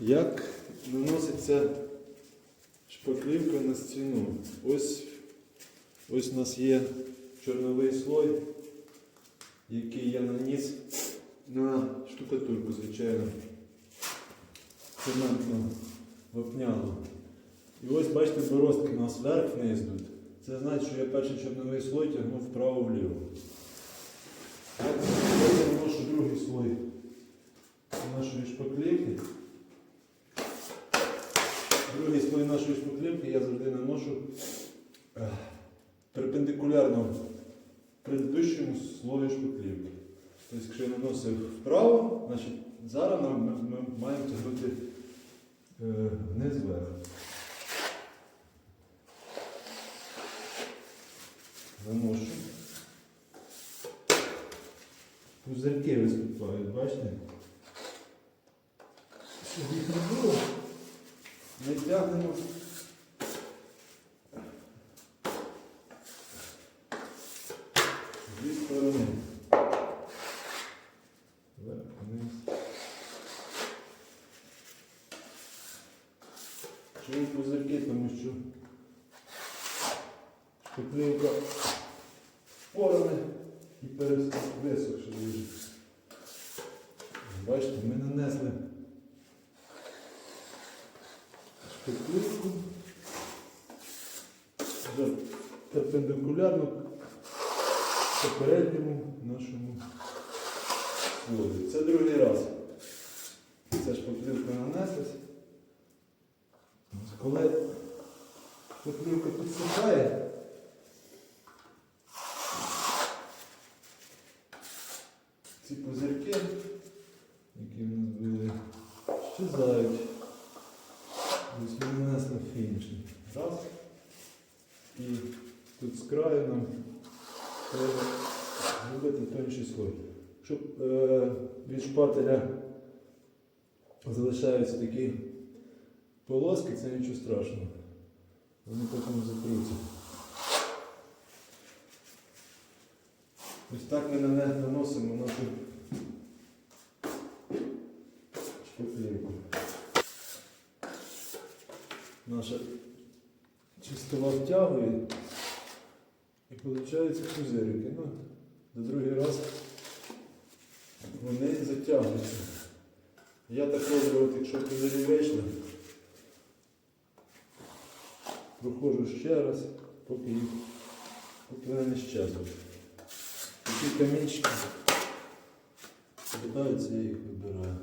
Як наноситься шпаклівка на стіну? Ось, ось у нас є чорновий слой, який я наніс на штукатурку, звичайно, цементну вапняну. І ось бачите, борозки у нас вверх-вниз йдуть. Це значить, що я перший чорновий слой тягнув вправо-вліво. Потім наношу другий слой нашої шпаклівки. Другий слой нашої я завжди наношу е, перпендикулярно предыдущому слою шпаклівки. Тобто, якщо я наносив вправо, значить зараз нам, ми, ми маємо тягнути е, вниз вверх. Наношу. Пузирки виступають, бачите? Щоб їх не було, ми тягнемо. Дві сторони. Вверх, вниз. Чому пузирки? Тому що шпаклівка поране і висохше дуже. Бачите, ми нанесли шпаклівку перпендикулярно попередньому нашому слою. Це другий раз. Ця шпаклівка нанеслась. Ось Коли шпаклівка підсихає, ці пузирки, які в нас були, щезають. Ось ми нанесли фінішний. Раз. І тут з краю нам треба зробити тонший слой. Щоб е, від шпателя залишаються такі полоски, це нічого страшного. Вони потім закруться. Ось так ми нане- наносимо нашу шпаклівку. Наша чистова втягує і виходить пузирики. Ну, до другий раз вони затягуються. Я так роблю, от якщо пузирі вийшли, проходжу ще раз, поки, їх, поки вони не щезнуть. Такі камінчики попадаються, я їх вибираю.